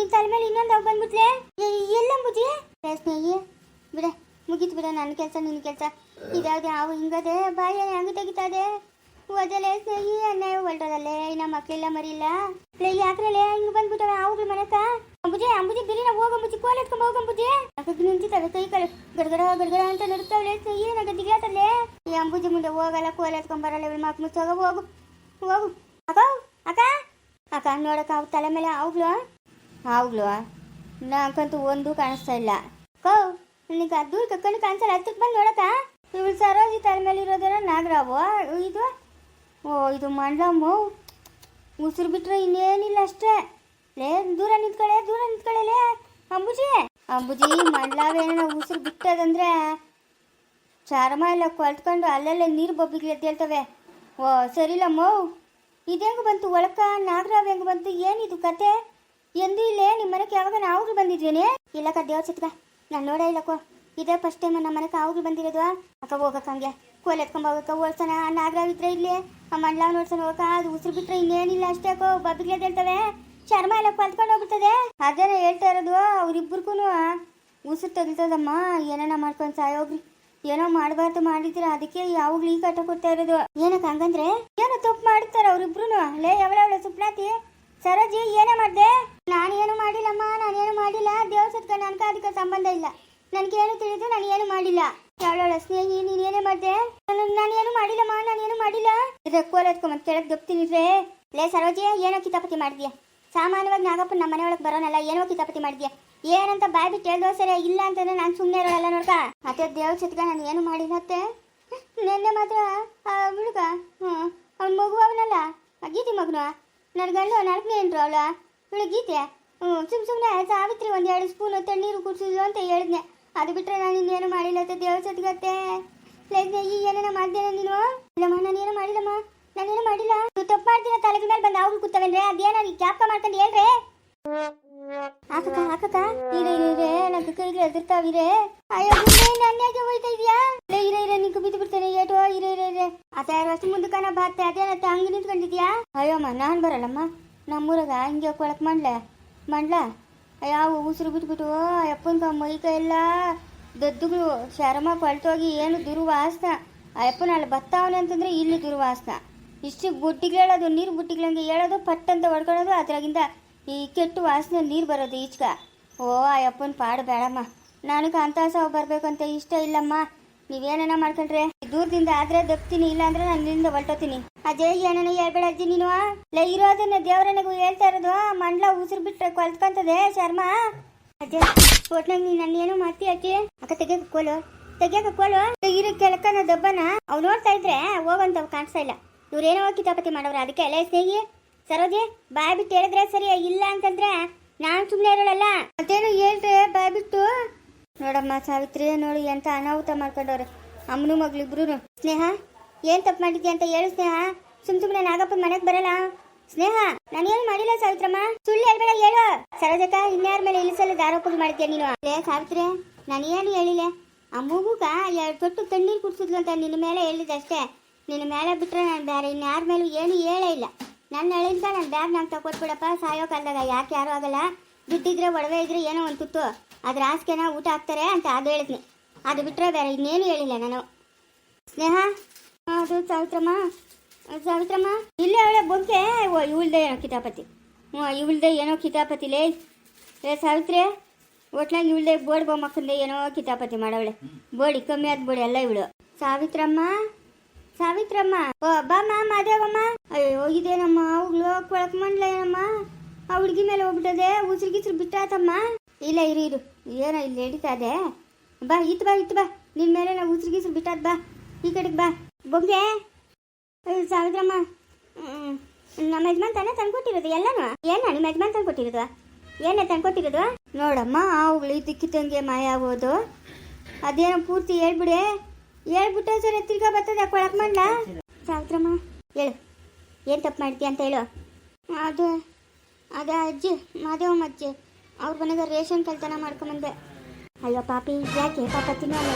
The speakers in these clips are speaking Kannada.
ನಿನ್ ತಲೆ ಮೇಲೆ ಇನ್ನೊಂದು ಅವ್ ಬಂದ್ಬಿಟ್ಲೆ? ಎಲ್ಲ ಅಂಬುಜಿ ಸ್ನೇಹಿ, ಬಿಡ. ಮುಗೀತು ಬಿಡ ನನ್ನ ಕೆಲಸ ನಿನ್ನ ಕೆಲಸ. ಇದಾವ್ದು ಅವು ಹಿಂಗದೆ ಬಾಯ ಹೆಂಗ ತೆಗಿತಾದೆ ಓದಲೆ ಸ್ನೇಹಿ ಅನ್ನ ಹೊಲ್ಟೋದಲ್ಲೇ ಇನ್ನ ಮಕ್ಕಳಿಲ್ಲ ಮರಿಲ್ಲ. ಯಾಕ್ರಲ್ಲೇ ಹಿಂಗೆ ಬಂದ್ಬಿಟ್ಟವೆ ಅವ್ಗಳ ಮನೆಕ ಅಂಬುಜಿ ಅಂಬುಜಿ ಬಿರಿ ನಾವು ಹೋಗಂಬುಜಿ ಕೋಲ್ ಎತ್ಕೊಂಡ್ ಹೋಗಂಬುಜಿ ಅಕ್ಕಕ್ಕೆ ನಿಂತಿದ್ದಾವೆ ಕೈ ಕಾಲು ಗಡ್ಗಡ ಗಡ್ಗಡ ಅಂತ ನಡುತ್ತಾವಳೆ ಸ್ನೇಹಿ ನಂಗೆ ದಿಗ್ಲಾತಲ್ಲೇ ಈ ಅಂಬುಜಿ ಮುಂದೆ ಹೋಗಲ್ಲ, ಕೋಲ್ ಎತ್ಕೊಂಡ್ ಬರಲ್ಲ, ಇವಳು ಮಕ್ ಮುಚ್ಚೋಗ, ಹೋಗು ಹೋಗು. ಅಕ್ಕ ಅಕ್ಕ ಅಕ್ಕ, ನೋಡಕ್ಕ, ಅವ್ ತಲೆ ಮೇಲೆ ಅವ್ಗಳು ಅವ್ಗಳು ನಾಕಂತೂ ಒಂದು ಕಾಣಿಸ್ತಾ ಇಲ್ಲ. ಕೋ, ನಿನಗೆ ದೂರ ಕಕ್ಕಂಡು ಕಾಣಿಸಲ್ಲ? ಹತ್ತಕ್ಕೆ ಬಂದು ನೋಡಕ್ಕ. ಇವಳು ಸರೋಜಿ ತಲೆ ಮೇಲೆ ಇರೋದೇನೋ ನಾಗರಾವು. ಇದು? ಓ, ಇದು ಮಂಡ್ಲಮ್ಮು ಉಸಿರು ಬಿಟ್ಟರೆ ಇನ್ನೇನಿಲ್ಲ ಅಷ್ಟೇ. ಲೇ, ದೂರ ನಿಂತ್ಕೊಳ್ಳೆ ದೂರ ನಿಂತ್ಕೊಳ್ಳೆ ಅಂಬುಜಿ. ಅಂಬುಜಿ ಮಂಡ್ಲಾವೇನೋ ಉಸಿರು ಬಿಟ್ಟದಂದ್ರೆ ಚರ್ಮ ಎಲ್ಲ ಕೊಳ್ತ್ಕೊಂಡು ಅಲ್ಲಲ್ಲೇ ನೀರು ಬಬ್ಬಿಗೆ ಎದ್ದೇಳ್ತವೆ. ಓ, ಸರಿಲಮ್ಮ. ಇದೇಂಗ ಬಂತು ಒಳಕ ನಾಗರಾವ್ ಹೆಂಗೆ ಬಂತು? ಏನಿದು ಕತೆ? ಎಂದು ಇಲ್ಲೇ ನಿಮ್ಮ ಮನೆಗೆ ಯಾವಾಗ ನಾವು ಬಂದಿದ್ವೇನೆ ಇಲ್ಲಕ್ಕ ದೇವ್ರ ಚಿತ್ಕ ನಾನು ನೋಡೇ ಇಲ್ಲಕ್ಕೋ ಇದೇ ಫಸ್ಟ್ ಟೈಮ್ ನಮ್ಮ ಮನೆಗೆ ಆವಾಗಿ ಬಂದಿರೋದು. ಅಕ್ಕ, ಹೋಗಕ್ಕ ಹಂಗೆ. ಕೋಲ್ ಎತ್ಕೊಂಡ್ ಓಡ್ಸೋಣ ನಾಗರಾವ್ ಇದ್ರೆ ಇಲ್ಲೇ. ಆ ಮಂಡ್ಲ ನೋಡ್ಸೋಣ ಹೋಗಕ್ಕ. ಅದು ಉಸಿರು ಬಿಟ್ರೆ ಇನ್ನೇನಿಲ್ಲ ಅಷ್ಟೇ ಅಕ್ಕೋ. ಬಬ್ಬಿಗೆ ಹೇಳ್ತವೆ ಚರ್ಮ ಎಲ್ಲ ಕಲ್ತ್ಕೊಂಡು ಹೋಗ್ಬಿಡ್ತದೆ. ಅದೇನ ಹೇಳ್ತಾ ಇರೋದು ಅವ್ರಿಬ್ರಿಗೂ ಉಸಿರು ತೆಗಿತದಮ್ಮ. ಏನೇನ ಮಾಡ್ಕೊಂಡು ಸಾಯೋಗ್ರಿ. ಏನೋ ಮಾಡಬಾರ್ದು ಮಾಡಿದ್ರೆ ಅದಕ್ಕೆ ಯಾವಾಗ್ಲೂ ಈ ಕಟ್ಟ ಕೊಡ್ತಾ ಇರೋದು. ಏನಕ್ಕೆ, ಹಂಗಂದ್ರೆ? ಏನೋ ತಪ್ಪು ಮಾಡ್ತಾರ ಅವ್ರಿಬ್ರು ಲೇ, ಯಾವಳ ಸುಪ್ನಾತಿ? ಸರೋಜಿ, ಏನೇ ಮಾಡ್ದೆ? ನಾನೇನು ಮಾಡಿಲ್ಲಮ್ಮ, ನಾನೇನು ಮಾಡಿಲ್ಲ. ದೇವ್ರ ಸತ್ಕ ನನ್ಗೆ ಅದಕ್ಕೆ ಸಂಬಂಧ ಇಲ್ಲ. ನನಗೇನು ತಿಳಿದು ನಾನು ಏನು ಮಾಡಿಲ್ಲ. ಅವಳವಳ ಸ್ನೇಹಿ ನೀನೇನೇ ಮಾಡ್ದೆ? ನಾನು- ನಾನೇನು ಮಾಡಿಲ್ಲಮ್ಮ, ನಾನೇನು ಮಾಡಿಲ್ಲ. ಕೋಲತ್ಕೊ ಮತ್ತೆ ಕೆಳಗೆ ರೇ ಲೇ ಸರೋಜಿ, ಏನೋ ಕಿತಾಪತಿ ಮಾಡಿದ್ಯಾ? ಸಾಮಾನ್ಯವಾಗಿ ನಾಗಪ್ಪ ನಮ್ಮ ಮನೆ ಒಳಗೆ ಬರೋನಲ್ಲ, ಏನೋ ಕಿತಾಪತಿ ಮಾಡಿದ್ಯಾ? ಏನಂತ ಬಾಯ್ ಬಿ ಹೇಳ್ದೋ ಸರಿ, ಇಲ್ಲ ಅಂತಂದ್ರೆ ನಾನು ಸುಮ್ಮನೆ ಇರೋಲ್ಲ ನೋಡ್ಕ? ಮತ್ತೆ ದೇವ್ರ ಸತ್ಕ ನಾನು ಏನು ಮಾಡಿಲ್ಲ ಮತ್ತೆ? ನೆನ್ನೆ ಮಾತ್ರ ಹುಡುಗ ಹ್ಞೂ ಅವ್ನು ಮಗು ಅವನಲ್ಲ? ಅಗಿದಿ ಮಗನು? ನನ್ನ ಗಂಡು ನಾಲ್ಕನೇ ಏನ್ರು ಅವಳ? ಇವಳು ಗೀತೆ ಸುಮ್ ಸುಮ್ಮನೆ ಸಾವಿತ್ರಿ ಒಂದು ಎರಡು ಸ್ಪೂನ್ ತಣ್ಣೀರು ಕುಡಿಸಿದ್ಲು ಅಂತ ಹೇಳಿದ್ನೆ. ಅದು ಬಿಟ್ರೆ ನಾನು ಇನ್ನೇನು ಮಾಡಿಲ್ಲ ಅಂತ ದೇವ್ರ ಸತ್ಗತ್ತೆ. ಲೈಸ್ನೆ ಈ ಏನೇನ ಮಾಡ್ದೇನೆ ನೀನು? ಇಲ್ಲಮ್ಮ ನಾನೇನು ಮಾಡಿಲ್ಲಮ್ಮ. ನಾನೇನು ಮಾಡಿಲ್ಲ. ನೀವು ತಪ್ಪು ಮಾಡ್ತೀರ ತಲೆಗೆ ಮೇಲೆ ಬಂದು ಅವ್ರು ಕೂತವೇನ್ರೆ? ಅದೇನ ನೀವು ಜ್ಞಾಪಕ ಮಾಡ್ಕೊಂಡು ಹೇಳ್ರಿ? ಹಾಕಕ್ಕ ಹಾಕಕ್ಕ, ಇರೇ, ಇರೆ ಕೈಗೆ ಅಯ್ಯೋ ನನ್ಯಾಗೆ ಹೋಯ್ತಾ ಇದೆಯಾ? ಇರೆ ಇರೇ ಇರೇ, ನಿಂಗೆ ಬಿದ್ದು ಬಿಡ್ತೇನೆ, ಏಟೋ, ಇರೇ ಇರೇ ಇರೇ. ಅತ್ತ ಯಾರು ಅಷ್ಟು ಮುಂದಕ್ಕನ ಬಾತ್ತೆ ಅದೇನತ್ತ ಹಂಗೆ ನಿಂತ್ಕೊಂಡಿದ್ಯಾ? ಅಯ್ಯಮ್ಮ, ನಾನು ಬರಲ್ಲಮ್ಮ. ನಮ್ಮೂರಾಗ ಹಿಂಗೆ ಕೊಳಕ್ ಮಾಡ್ಲೆ? ಮಾಡ್ಲ? ಯಾವ ಉಸಿರು ಬಿಟ್ಬಿಟ್ಟು ಅಪ್ಪನ ಮೈ ಕೈ ಎಲ್ಲ ದದ್ದುಗಳು ಶರಮ ಕೊಳ್ತೋಗಿ ಏನು ದುರ್ವಾಸನ? ಅಯ್ಯಪ್ಪನ ಅಲ್ಲಿ ಬತ್ತಾವನೆ ಅಂತಂದ್ರೆ ಇಲ್ಲಿ ದುರ್ವಾಸನ. ಇಷ್ಟು ಬುಟ್ಟಿಗಳೇಳೋದು ನೀರು ಬುಟ್ಟಿಗಳಂಗೆ ಹೇಳೋದು, ಪಟ್ಟಂತ ಹೊಡ್ಕೊಳ್ಳೋದು ಅದ್ರಾಗಿಂದ ಈ ಕೆಟ್ಟು ವಾಸನೆ ನೀರು ಬರೋದು ಈಚ್ಕ ಓ ಅಯ್ಯಪ್ಪನ ಪಾಡು ಬೇಡಮ್ಮ. ನನಗೆ ಅಂತ ಸಾವು ಬರಬೇಕಂತ ಇಷ್ಟ ಇಲ್ಲಮ್ಮ. ನೀವೇನೇನ ಮಾಡ್ಕೊಂಡ್ರೆ? ದೂರದಿಂದ ಆದ್ರೆ ದಪ್ತೀನಿ ಇಲ್ಲ ಅಂದ್ರೆ ನಾನು ನಿಂದ ಹೊಲ್ಟೋತೀನಿ. ಅಜಯ್ ಏನೇನ ಹೇಳ್ಬೇಡ ಅಜ್ಜಿ ನೀನು. ಲೈ ಇರೋದನ್ನ ದೇವರನಿಗೂ ಹೇಳ್ತಾ ಇರೋದು. ಮಂಡ್ಲ ಉಸಿರು ಬಿಟ್ರೆ ಕೊಲ್ತ್ಕೊಂತದೆ, ಶರ್ಮ. ಅಜಯ್ ಒಟ್ನಾಗ ನೀನು ನನ್ನ ಏನು ಮಾಡ್ತೀಯ ಅಜ್ಜಿ? ಅಕ್ಕ, ತೆಗಿಯಕ ಕೋಲು. ತೆಗಿಯಕ ಕೋಲು? ಇರೋ ಕೆಳಕನ ದಬ್ಬನ. ಅವ್ ನೋಡ್ತಾ ಇದ್ರೆ ಹೋಗಂತ ಕಾಣಿಸ್ತಾ ಇಲ್ಲ. ಇವ್ರೇನೋ ಕಿತಾಪತಿ ಮಾಡೋರು. ಅದಕ್ಕೆ ಎಲ್ಲ ಸ್ನೇಹಿ, ಸರೋಜಿ, ಬಾಯ್ ಬಿಟ್ಟು ಹೇಳಿದ್ರೆ ಸರಿ ಇಲ್ಲ ಅಂತಂದ್ರೆ ನಾನ್ ಸುಮ್ಮನೆ ಇರೋಳಲ್ಲ? ಅದೇನು ಹೇಳ್ರೆ ಬಾಯ್ ಬಿಟ್ಟು? ನೋಡಮ್ಮ ಸಾವಿತ್ರಿ ನೋಡಿ ಎಂತ ಅನಾಹುತ ಮಾಡ್ಕೊಂಡವ್ರೆ. ಅಮ್ಮನು ಮಗಳಿಬ್ರು ಸ್ನೇಹ, ಏನ್ ತಪ್ಪು ಮಾಡಿದ್ಯಾ ಅಂತ ಹೇಳು ಸ್ನೇಹ. ಸುಮ್ ಸುಮ್ನೆ ನಾಗಪ್ಪ ಮನೆಗೆ ಬರಲ್ಲ. ಸ್ನೇಹ ನಾನೇನು ಮಾಡಿಲ್ಲ ಸಾವಿತ್ರಮ್ಮ. ಸುಳ್ಳು ಹೇಳ್ಬೇಡ, ಹೇಳು. ಸರೋಜಕ್ಕ, ಇನ್ಯಾರ ಮೇಲೆ ಇಳಿಸಲು ಆರೋಪ ಮಾಡ್ತೀಯ ನೀನು? ಲೇ, ಸಾವಿತ್ರಿ ಏನು ಹೇಳಿಲ್ಲ. ಆ ಎರಡು ತೊಟ್ಟು ತಣ್ಣೀರು ಕುಡ್ಸಿದ್ಲು ಅಂತ ನಿನ್ನ ಮೇಲೆ ಹೇಳಿದೆ ಅಷ್ಟೇ. ನಿನ್ನ ಮೇಲೆ ಬಿಟ್ರೆ ನಾನು ಬೇರೆ ಇನ್ಯಾರ ಮೇಲೂ ಏನು ಹೇಳೇ ಇಲ್ಲ. ನನ್ನ ಹೇಳಿಂದ ನನ್ನ ಬ್ಯಾಗ್ ನಂಗೆ ತಗೊಟ್ಬಿಡಪ್ಪ ಸಾಯೋ ಕಾಲದಾಗ ಯಾಕೆ ಯಾರು ಆಗಲ್ಲ. ದುಡ್ಡಿದ್ರೆ ಒಡವೆ ಇದ್ರೆ ಏನೋ ಒಂದು ತುತ್ತು. ಅದ್ರ ಆಸ್ಕೆನ ಊಟ ಹಾಕ್ತಾರೆ ಅಂತ ಅದು ಹೇಳಿದ್ನಿ. ಅದು ಬಿಟ್ಟರೆ ಬೇರೆ ಇನ್ನೇನು ಹೇಳಿಲ್ಲ ನಾನು. ಸ್ನೇಹ? ಅದು ಸಾವಿತ್ರಮ್ಮ. ಸಾವಿತ್ರಮ್ಮ. ಇಲ್ಲೇ ಅವಳೆ ಬೊಂಕೆ. ಇವಳ್ದೆ ಏನೋ ಕಿತಾಪತಿ. ಹ್ಞೂ ಇವಳ್ದೆ ಏನೋ ಕಿತಾಪತಿ ಲೇ. ಏ, ಸಾವಿತ್ರಿ, ಒಟ್ನಾಗ ಇವಳ್ದೆ ಬೋರ್ಡ್ ಬೊಮ್ಮಕ್ಕಂದೆ ಏನೋ ಕಿತಾಪತಿ ಮಾಡವಳೆ. ಬೋಡಿ, ಕಮ್ಮಿ ಆದ ಬೋಡಿ ಎಲ್ಲ ಇವಳು. ಸಾವಿತ್ರಮ್ಮ? ಸಾವಿತ್ರಮ್ಮ. ಓ, ಬಾಮ್ಮ, ಮಾದೇವಮ್ಮ. ಅಯ್ಯೋ, ಇದೇನಮ್ಮ? ಅವ್ಳು ಕೊಳಕ್ ಮಂಡ್ಲ ಏನಮ್ಮ? ಆ ಹುಡುಗಿ ಮೇಲೆ ಹೋಗ್ಬಿಟ್ಟದೆ, ಉಸಿರು ಗಿಸಿರು ಬಿಟ್ಟಾತಮ್ಮ ಇಲ್ಲ, ಇರು ಇರು. ಏನೋ ಇಲ್ಲಿ ನಡೀತಾ ಇದೆ. ಬಾ ಇತ್ತು ಬಾ ಇತ್ತು ಬಾ. ನಿನ್ ಮೇಲೆ ನಾವು ಉಸಿರು ಗಿಸಿರು ಬಿಟ್ಟಾದ ಬಾ. ಈ ಕಡೆಗೆ ಬಾ. ಬೊಂಬೆ. ಸಾವಿತ್ರಮ್ಮ. ನಮ್ಮ ಯಜಮಾನ್ ತಾನೇ ತಂದ್ಕೊಟ್ಟಿರೋದು, ಎಲ್ಲನೂ? ಏನ, ನಿಮ್ಮ ಯಜಮಾನ್ ತಂದ್ಕೊಟ್ಟಿರೋದು? ಏನೇ ತಂದ್ಕೊಟ್ಟಿರೋದು? ನೋಡಮ್ಮ ಅವುಗಳು ದಿಕ್ಕಿತಂಗೆ ಮಾಯ ಆಗೋದು. ಅದೇನೋ ಪೂರ್ತಿ ಹೇಳ್ಬಿಡೆ. ಹೇಳ್ಬಿಟ್ಟ ಸರಿ, ತಿರ್ಗಾ ಬರ್ತದೆ ಕೊಳಕ್ ಮಾಡ್ಲಾ ಸಾವಿತ್ರಮ್ಮ, ಹೇಳು. ಏನು ತಪ್ಪು ಮಾಡ್ತೀಯ ಅಂತ ಹೇಳು. ಅದು ಅದೇ ಅಜ್ಜಿ ಮಾದೇವಮ್ಮ ಅಜ್ಜಿ. ಅವ್ರ ಮನೆಗೆ ರೇಷನ್ ಕಳ್ತನ ಮಾಡ್ಕೊಂಬಂದೆ. ಅಯ್ಯೋ ಪಾಪಿ, ಯಾಕೆ? ಪಾಪ ತಿನ್ನೋ ಅಲ್ಲ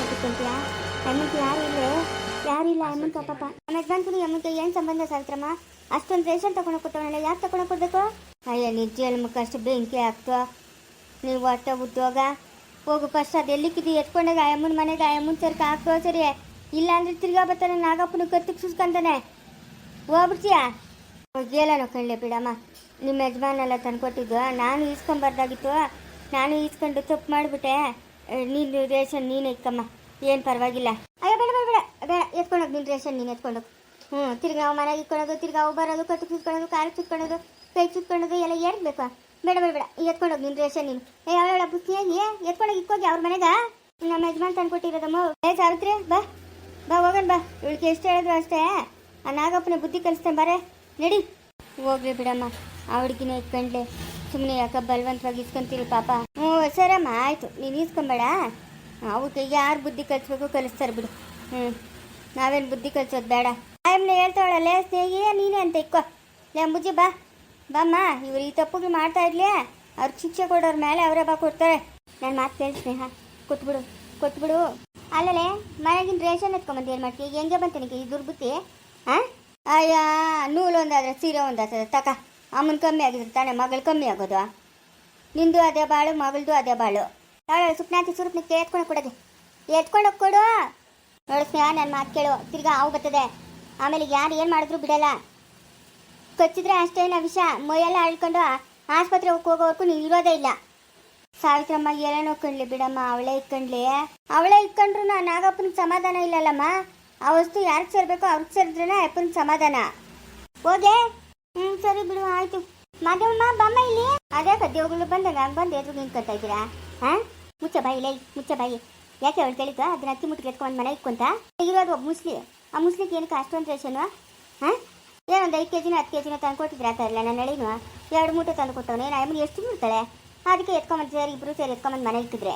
ಅಮ್ಮಂತ ಯಾರು ಯಾರಿಲ್ಲ ಇಲ್ಲ ಅಮ್ಮಂತ ಪಾಪ. ನಮ್ಮ ಯಜಮಾನ್ಗೂ ಅಮ್ಮಂತ ಏನು ಸಂಬಂಧ ಸಾವಿತ್ರಮ್ಮ? ಅಷ್ಟೊಂದು ರೇಷನ್ ತಗೊಂಡು ಕೊಟ್ಟವನಲ್ಲ ಯಾಕೆ ತಗೊಂಡು ಕೊಡ್ಬೇಕು ಅಯ್ಯ ನಿಜ ಮುಖ ಅಷ್ಟು ಬೆಂಕಿ ಆಗ್ತೋ. ನೀವು ಹೊಟ್ಟೆ ಉದ್ಯೋಗ ಹೋಗು ಫಸ್ಟ್ ಅದು ಎಲ್ಲಿಕ್ಕಿದ್ದು? ಎತ್ಕೊಂಡಾಗ ಅಮ್ಮನ ಮನೆಗೆ ಅಮ್ಮನ ಸರ್ಕ ಹಾಕೋ ಸರಿ. ಇಲ್ಲ ಅಂದ್ರೆ ತಿರ್ಗಾ ಬರ್ತಾನೆ ನಾಗಪ್ಪನ ಕತ್ತಿಗೆ ಸುಸ್ಕೊಂತಾನೆ. ಹೋಗ್ಬಿಡ್ತೀಯಾ? ಹೋಗಿಯಲ್ಲ ಕಳ್ಳೆ ಬಿಡಮ್ಮ. ನಿಮ್ಮ ಯಜಮಾನೆಲ್ಲ ತಂದ್ಕೊಟ್ಟಿದ್ದು. ನಾನು ಈಸ್ಕೊಂಬಾರ್ದಾಗಿತ್ತು ನಾನು ಈಸ್ಕೊಂಡು ತಪ್ಪು ಮಾಡಿಬಿಟ್ಟೆ. ನೀನು ರೇಷನ್ ನೀನು ಇಕ್ಕಮ್ಮ. ಏನು ಪರವಾಗಿಲ್ಲ. ಅಯ್ಯೋ, ಬೇಡ ಬೇಡ ಬೇಡ. ಬೇಡ, ಎತ್ಕೊಂಡೋಗಿ ನಿನ್ನ ರೇಷನ್ ನೀನು ಎತ್ಕೊಂಡೋಗಿ. ಹ್ಞೂ ತಿರ್ಗಿ ನಾವು ಮನೆಗೆ ಇಟ್ಕೊಳ್ಳೋದು ತಿರ್ಗಿ ಅವು ಬರೋದು ಕಟ್ಟು ಸುತ್ಕೊಳ್ಳೋದು ಕಾಲು ಸುತ್ಕೊಳ್ಳೋದು ಕೈ ಸುತ್ಕೊಳ್ಳೋದು ಎಲ್ಲ ಏನು ಬೇಕಾ ಬೇಡ ಬೇಡ. ಬೇಡ ಎತ್ಕೊಂಡೋಗಿ ನಿನ್ನ ರೇಷನ್ ನೀನು. ಏ, ಅವಳ ಬುತ್ತಿಯಾಗಿ ಎತ್ಕೊಂಡೋಗಿ ಇಕ್ಕೋಗಿ ಅವ್ರ ಮನೆಗೆ? ನಮ್ಮ ಯಜಮಾನ್ ತಂದ್ಕೊಟ್ಟಿರೋದಮ್ಮ. ಏ, ಸಾವಿತ್ರಿ, ಬಾ. ಬಾ ಹೋಗೋಣ ಬಾ. ಇವಳಿಗೆ ಎಷ್ಟು ಹೇಳಿದ್ರು ಅಷ್ಟೇ. ಆ ನಾಗಪ್ಪನ ಬುದ್ಧಿ ಕಲಿಸ್ತೇನೆ, ಬಾರೆ. ನಡಿ. ಹೋಗ್ಲಿ ಬಿಡಮ್ಮ. ಆ ಹುಡುಗಿನ ಇಟ್ಕೊಂಡ್ಲೆ ಸುಮ್ಮನೆ ಯಾಕೆ ಬಲವಂತವಾಗಿ ಇಸ್ಕೊಂತೀರಿ ಪಾಪ. ಹ್ಞೂ, ಸರಮ್ಮ, ಆಯಿತು. ನೀನು ಇಸ್ಕೊಂಬೇಡ. ಅವಕ್ಕೆ ಯಾರು ಬುದ್ಧಿ ಕಲಿಸ್ಬೇಕು ಕಲಿಸ್ತಾರೆ ಬಿಡು. ಹ್ಞೂ ನಾವೇನು ಬುದ್ಧಿ ಕಲಿಸೋದು ಬೇಡ. ಆಯಮ್ಮನೆ ಹೇಳ್ತಾವಳಲ್ಲ ಸ್ನೇಹಿ, ನೀನೇ ಅಂತ ಇಕ್ಕೋ ಲೇ ಮುಜಿ ಬಾ. ಬಾಮ್ಮ, ಇವ್ರು ಈ ತಪ್ಪುಗಳು ಮಾಡ್ತಾ ಇರ್ಲಿ ಅವ್ರಿಗೆ ಶಿಕ್ಷೆ ಕೊಡೋರ ಮೇಲೆ ಅವರೇ ಬಾ ಕೊಡ್ತಾರೆ. ನಾನು ಮಾತು ಕೇಳಿ ಸ್ನೇಹ. ಕೊಟ್ಬಿಡು ಕೊಟ್ಬಿಡು. ಅಲ್ಲಲೇ, ಮನೆಗಿನ ರೇಷನ್ ಎತ್ಕೊಂಬಂದು ಏನು ಮಾಡ್ತೀವಿ ಹೆಂಗೆ ಬಂತ ನಿನಗೆ ಈ ದುರ್ಬುತ್ತಿ ಹಾಂ ಅಯ್ಯ, ನೂಲು ಒಂದಾದ್ರೆ, ಸೀರೆ ಒಂದಾದ್ರೆ, ತಕ. ಅಮ್ಮನ ಕಮ್ಮಿ ಆಗಿದ್ರೆ ತಾನೇ, ಮಗಳು ಕಮ್ಮಿ ಆಗೋದು. ನಿಂದು ಅದೇ ಬಾಳು, ಮಗಳದು ಅದೇ ಬಾಳು. ಅವಳು ಸುಪ್ನಾತಿ ಸುರುಪ್ನಕ್ಕೆ ಎತ್ಕೊಂಡು ಕೊಡೋದು. ಎತ್ಕೊಂಡು ಕೊಡು. ನೋಡು ಸ್ನೇಹ ನನ್ನ ಮಾತು ಕೇಳು. ತಿರ್ಗಾ ಹಾವು ಬರ್ತದೆ. ಆಮೇಲೆ ಯಾರು ಏನು ಮಾಡಿದ್ರು ಬಿಡಲ್ಲ. ಕಚ್ಚಿದ್ರೆ ಅಷ್ಟೇನ ವಿಷ. ಮೈಯೆಲ್ಲ ಅಳ್ಕೊಂಡು ಆಸ್ಪತ್ರೆಗೆ ಹೋಗೋವರೆಗೂ ನೀನು ಇರೋದೇ ಇಲ್ಲ. ಸಾವಿತ್ರಮ್ಮ, ಏನೇನೋ ಕಣ್ಲಿ ಬಿಡಮ್ಮ, ಅವಳೇ ಇಟ್ಕೊಂಡ್ಲಿ. ಅವಳೇ ಇಟ್ಕೊಂಡ್ರು ನಾ ನಾಗಪ್ಪನ ಸಮಾಧಾನ ಇಲ್ಲಲ್ಲಮ್ಮ. ಆ ವಸ್ತು ಯಾರಿಗೆ ಸೇರ್ಬೇಕೋ ಅವ್ರಿಗೆ ಸೇರಿದ್ರೆ ಅಪ್ಪನ ಸಮಾಧಾನ. ಹೋಗೆ. ಹ್ಞೂ ಸರಿ ಬಿಡು, ಆಯ್ತು. ಮಾಧವಮ್ಮ, ಬಮ್ಮ ಇಲ್ಲಿ. ಅದೇ ಕದ್ಯೋಗಳು ಬಂದಾಗ ಬಂದು ಎದುರು ನಿಂತ್ಕೊತಾ ಇದ್ದೀರಾ? ಹಾಂ? ಮುಚ್ಚ ಬಾಯಿ ಲೈ ಮುಚ್ಚ ಬಾಯಿ. ಯಾಕೆ ಅವಳು ಕೇಳಿದ ಅದನ್ನ ಅಕ್ಕಿ ಮುಟ್ಟಿಗೆ ಎತ್ಕೊಂಡು ಮನೆ ಇಟ್ಕೊಂತ ಇರೋದು ಒಬ್ಬ ಮುಸ್ಲಿ. ಆ ಮುಸ್ಲಿಗೆ ಏನಕ್ಕೆ ಅಷ್ಟೊಂದು ರೇಷನ್ ಹಾಂ? ಏನೊಂದು ಐದು ಕೆ ಜಿನ ಹತ್ತು ಕೆ ಜಿನ ತಂದು ಕೊಟ್ಟಿದ್ರೆ ಆತ ಇಲ್ಲ ನನ್ನ ನಳಿನು ಎರಡು ಮೂಟೆ ತಂದು ಕೊಟ್ಟವನು, ಏನು ಎಷ್ಟು ಬಿಡ್ತಾಳೆ ಅದಕ್ಕೆ ಎತ್ಕೊಂಬಂದು ಸರ್ ಇಬ್ಬರು ಸೇರಿ ಎತ್ಕೊಂಬಂದು ಮನೆ ಇಟ್ಟಿದ್ರೆ.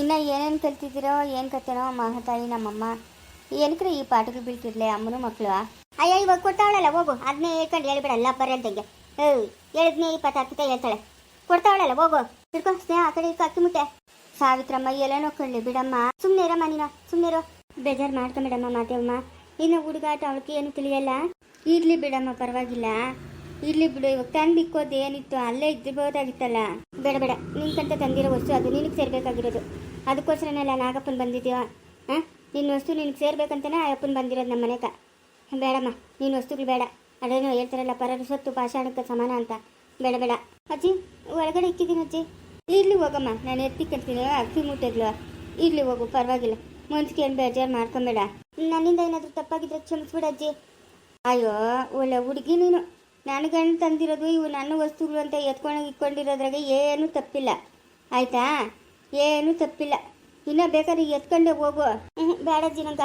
ಇನ್ನು ಏನೇನು ಕಲ್ತಿದ್ದೀರೋ, ಏನು ಕತ್ತೇನೋ ಮಹತಾಯಿ ನಮ್ಮಮ್ಮ. ಏನಕ್ರೆ ಈ ಪಾಠಗಳು ಬೀಳ್ತಿರ್ಲೆ ಅಮ್ಮನೂ ಮಕ್ಕಳು? ಅಯ್ಯ, ಇವಾಗ ಕೊಡ್ತಾವಳಲ್ಲ, ಹೋಗು. ಅದನ್ನೇ ಹೇಳ್ಕೊಂಡು ಹೇಳ್ಬೇಡ ಎಲ್ಲ ಬರಲ್ದಂಗೆ ಏಯ್ ಹೇಳಿದ್ನೇ ಇಪ್ಪತ್ತು ಹಾಕಿತ ಹೇಳ್ತಾಳೆ. ಕೊಡ್ತಾವಳಲ್ಲ, ಹೋಗು. ತಿರ್ಕೊ ಸ್ನೇಹ, ಆ ಕಡೆ ಅಕ್ಕಿ ಮುಟ್ಟೆ. ಸಾವಿತ್ರಮ್ಮ, ಎಲ್ಲ ನೋಡ್ಕೊಳ್ಳಿ ಬಿಡಮ್ಮ. ಸುಮ್ಮನೆ ಇರಮ್ಮ ನೀನು ಸುಮ್ಮನೆ ಇರೋ. ಬೇಜಾರು ಮಾಡ್ಕೊ ಮೇಡಮ್ಮ ಮಾತೇವಮ್ಮ ಇನ್ನು ಹುಡುಗಾಟ ಅವಳಿಗೆ ಏನು ತಿಳಿಯಲ್ಲ? ಇರ್ಲಿ ಬಿಡಮ್ಮ, ಪರವಾಗಿಲ್ಲ. ಇರ್ಲಿ ಬಿಡು, ಇವಾಗ ತಂದು ಇಕ್ಕೋದು ಏನಿತ್ತು, ಅಲ್ಲೇ ಇದ್ದಿರ್ಬೋದಾಗಿತ್ತಲ್ಲ. ಬೇಡ ಬೇಡ. ನಿನ್ಕಂತ ತಂದಿರೋ ವಸ್ತು, ಅದು ನಿನಗೆ ಸೇರ್ಬೇಕಾಗಿರೋದು. ಅದಕ್ಕೋಸ್ಕರನೆಲ್ಲ ನಾಗಪ್ಪನ ಬಂದಿದ್ದೀವ ಹಾಂ? ನಿನ್ನ ವಸ್ತು ನಿನಗೆ ಸೇರ್ಬೇಕಂತಾನೆ ಆ ಅಪ್ಪನ ಬಂದಿರೋದು ನಮ್ಮ ಮನೆಗ ಬೇಡಮ್ಮ, ನೀನು ವಸ್ತುಗಳು ಬೇಡ. ಅದೇನೋ ಹೇಳ್ತಾರಲ್ಲ, ಪರರ ಸೊತ್ತು ಪಾಷಾಣಕ್ಕೆ ಸಮಾನ ಅಂತ. ಬೇಡ ಬೇಡ. ಅಜ್ಜಿ, ಒಳಗಡೆ ಇಕ್ಕಿದ್ದೀನಿ ಅಜ್ಜಿ. ಇರ್ಲಿ ಹೋಗಮ್ಮ, ನಾನು ಎತ್ತಿಕ್ಕಂತೀನಿ ಅಕ್ಕಿ ಮುಟ್ಟಿದ್ಲು ಇರ್ಲಿ ಹೋಗು, ಪರವಾಗಿಲ್ಲ. ಮನ್ಸಿಗೆ ಏನು ಬೇಜಾರು ಮಾಡ್ಕೊಂಬೇಡ. ನನ್ನಿಂದ ಏನಾದರೂ ತಪ್ಪಾಗಿದ್ರೆ ಕ್ಷಮಿಸ್ಬಿಡ ಅಜ್ಜಿ. ಅಯ್ಯೋ, ಒಳ್ಳೆ ಹುಡುಗಿ ನೀನು. ನಾನು ಗಂಡ ತಂದಿರೋದು, ಇವು ನನ್ನ ವಸ್ತುಗಳು ಅಂತ ಎತ್ಕೊಂಡೋಗಿ ಇಟ್ಕೊಂಡಿರೋದ್ರಾಗೆ ಏನೂ ತಪ್ಪಿಲ್ಲ. ಆಯ್ತಾ? ಏನೂ ತಪ್ಪಿಲ್ಲ. ಇನ್ನೂ ಬೇಕಾದ್ರೆ ಎತ್ಕೊಂಡೆ ಹೋಗು. ಬೇಡ ಜಿನಂಗ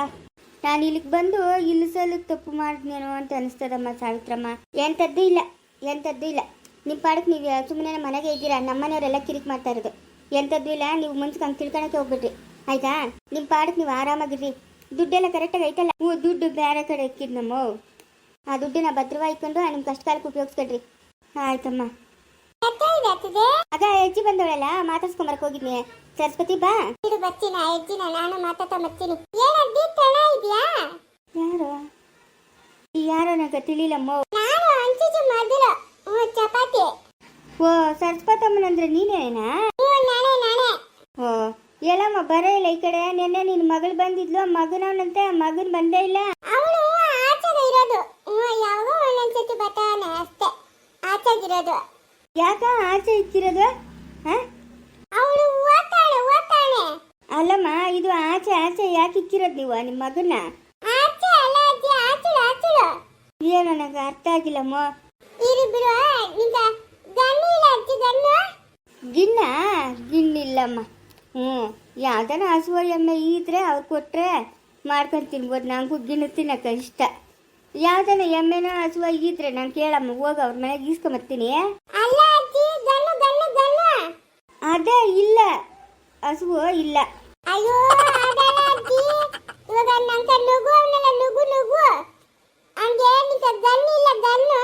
ನಾನು ಇಲ್ಲಿಗೆ ಬಂದು ಇಲ್ಲಿ ಸಲ ತಪ್ಪು ಮಾಡಿದ್ನೇನೋ ಅಂತ ಅನಿಸ್ತದಮ್ಮ ಸಾವಿತ್ರಮ್ಮ. ಎಂಥದ್ದು ಇಲ್ಲ ಎಂಥದ್ದು ಇಲ್ಲ. ನಿಮ್ಮ ಪಾಡಕ್ಕೆ ನೀವು ಸುಮ್ಮನೆ ಮನೆಗೆ ಇದ್ದೀರಾ ನಮ್ಮನೆಯವರೆಲ್ಲ ಕಿರಿಕ್ ಮಾಡ್ತಾ ಇರೋದು. ಎಂಥದ್ದು ಇಲ್ಲ ನೀವು ಮುಂಚೆ ಹಂಗೆ ತಿಳ್ಕೊಳಕ್ಕೆ ಹೋಗ್ಬಿಡ್ರಿ ಆಯ್ತಾ? ನಿಮ್ಮ ಪಾಡಕ್ಕೆ ನೀವು ಆರಾಮಾಗಿರ್ರಿ. ದುಡ್ಡೆಲ್ಲ ಕರೆಕ್ಟಾಗಿ ಐತಲ್ಲ? ಹ್ಞೂ ದುಡ್ಡು ಬೇರೆ ಕಡೆ ಇಕ್ಕಿದ್ ನಮ್ಮ ಆ ದುಡ್ಡನ್ನ ಭದ್ರವಾಗಿ ಇಟ್ಕೊಂಡು ನಿಮ್ಮ ಕಷ್ಟ ಕಾಲಕ್ಕೆ ಉಪಯೋಗಿಸ್ಕೊಡ್ರಿ ಆಯ್ತಮ್ಮ. ಅದ ಹೆಜ್ಜಿ ಬಂದವಳಲ್ಲ ಮಾತಾಡ್ಸ್ಕೊಂಬರಕ್ಕೆ ಹೋಗಿದ್ನಿ ಸರಸ್ವತಿ ಬಾ. ಇದು ಬರ್ತೀನಿ ಆ ಅಜ್ಜಿನ ನಾನು ಮಾತಾಡ್ತಾ ಬರ್ತೀನಿ. ಏನಜ್ಜಿ ತಳ ಇದೆಯಾ? ಯಾರು? ಯಾರೋ ನಂಗೆ ತಿಳಿಲಮ್ಮ? ನಾನು ಅಂಚಿಜಿ ಮಾಡಿಲ್ಲ ಓ ಚಪಾತಿ. ಓ ಸರಸ್ವತಮ್ಮನಂದ್ರೆ ನೀನೇನಾ ಹ್ಞೂ ನಾನೇ ನಾನೇ. ಓ ಎಲ್ಲಮ್ಮ ಬರೇ ಇಲ್ಲ ಈ ಕಡೆ. ನಿನ್ನೆ ನಿನ್ನ ಮಗಳು ಬಂದಿದ್ಲು ಮಗನವನಂತೆ ಮಗನ್ ಬಂದೇ ಇಲ್ಲ. ಅವಳು ಆಚೆಗೆ ಇರೋದು. ಹ್ಞೂ ಯಾವಾಗೋ ಒಂದೊಂದ್ಸತಿ ಬರ್ತಾನೆ ಅಷ್ಟೇ. ಆಚೆಗಿರೋದು ಯಾಕ ಆಚೆ ಇಕ್ಕಿರೋದು ಹಾ ಅವಳು ಓದ್ತಾಳೆ ಓದ್ತಾಳೆ ಅಲ್ಲಮ್ಮ ಇದು ಆಚೆ ಆಚೆ ಯಾಕೆ ಇಕ್ಕಿರೋದು ನೀವು ನಿಮ್ಮ ಮಗನ ಏನೋ ಅರ್ಥ ಆಗಿಲ್ಲಮ್ಮ. ಗಿನ್ನ? ಗಿನ್ನಿಲ್ಲಮ್ಮ ಹ್ಞೂ ಯಾವ್ದಾನ ಹಸುವ ಎಮ್ಮೆ ಇದ್ರೆ ಅವ್ರು ಕೊಟ್ರೆ ಮಾಡ್ಕೊಂಡು ತಿನ್ಬೋದು. ನನಗೂ ಗಿಣ್ಣು ತಿನ್ನಕ್ಕೆ ಇಷ್ಟ. ಯಾವ್ದಾನ ಎಮ್ಮೆನ ಹಸುವ ಇದ್ರೆ ನಾನು ಕೇಳಮ್ಮ ಹೋಗ ಅವ್ರ ಮನೆಗೆ ಈಸ್ಕೊಂಬರ್ತೀನಿ. ಅದೇ ಇಲ್ಲ ಹಸುವು ಇಲ್ಲ. ಅಯ್ಯೋ. ಇವಾಗ ನಂಗೆ ನುಗ್ಗು ಅವನ್ನೆಲ್ಲ ನುಗ್ಗು ನುಗ್ಗು ಹಂಗೆ ನಿಂತ ಗಣ್ಣು ಇಲ್ಲ ಗನ್ನು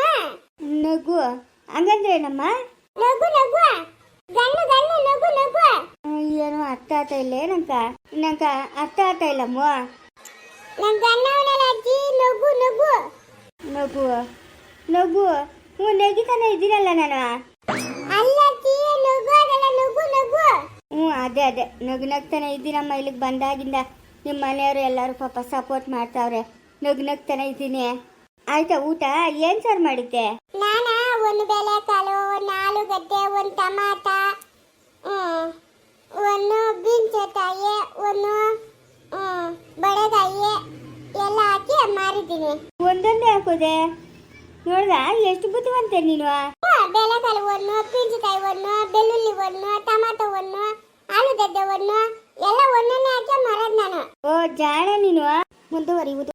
ನಗು ಹಂಗಂದ್ರೆ ಏನಮ್ಮ? ನಗು ನಗು ಗಣ್ಣು ಗಣ್ಣು ನಗು ನಗು ಏನೋ ಅರ್ಥ ಆಗ್ತಾ ಇಲ್ಲ ನಂಕ ನಂಕ ಅರ್ಥ ಆಗ್ತಾ ಇಲ್ಲಮ್ಮ. ನನ್ ಅಜ್ಜಿ ನಗು ನಗು ನಗು ನಗು ಹ್ಞೂ ನೆಗಿತಾನೆ ಇದ್ದೀನಲ್ಲ ನಾನು. ಅಲ್ಲ ಅಜ್ಜಿ ನಗು ಅದೆಲ್ಲ ನಗು ನುಗ್ಗು ಹ್ಞೂ ಅದೇ ಅದೇ. ನಗು ನಗ್ತಾನೆ ಇದ್ದೀನಮ್ಮ ಇಲ್ಲಿಗೆ ಬಂದಾಗಿಂದ. ನಿಮ್ಮ ಮನೆಯವರು ಎಲ್ಲರೂ ಪಾಪ ಸಪೋರ್ಟ್ ಮಾಡ್ತಾವ್ರೆ. ನಗ್ ನಗ್ತಾನೆ ಇದ್ದೀನಿ. ಆಯ್ತಾ ಊಟ? ಏನು ಸರ್ ಮಾಡಿದ್ದೆ? ನಾನ ಒಂದು ಬೇಳೆಕಾಳು ಒಂದು ಆಲೂಗಡ್ಡೆ ಒಂದು ಟಮಾಟ ಒಂದು ಬೀನ್ಸಕಾಯಿ ಒಂದು ಬಡೆಕಾಯಿ ಎಲ್ಲ ಹಾಕಿ ಮಾರಿದ್ದೀನಿ. ಒಂದೊಂದೇ ಹಾಕೋದೆ? ನೋಡ್ದ ಎಷ್ಟು ಬುದ್ಧಿವಂತೆ ನೀನು? ಬೆಲೆ ಬೇಳೆಕಾಳು ಒಂದು ಬೀನ್ಸಕಾಯಿ ಒಂದು ಬೆಳ್ಳುಳ್ಳಿ ಒಂದು ಟಮಾಟೊ ಒಂದು ಆಲೂಗಡ್ಡೆ ಒಂದು ಎಲ್ಲ ಒಂದೊಂದೇ ಹಾಕಿ ಮರದ ನಾನು? ಓ ಜಾಣ ನೀನು ಮುಂದುವರಿಯುವುದು.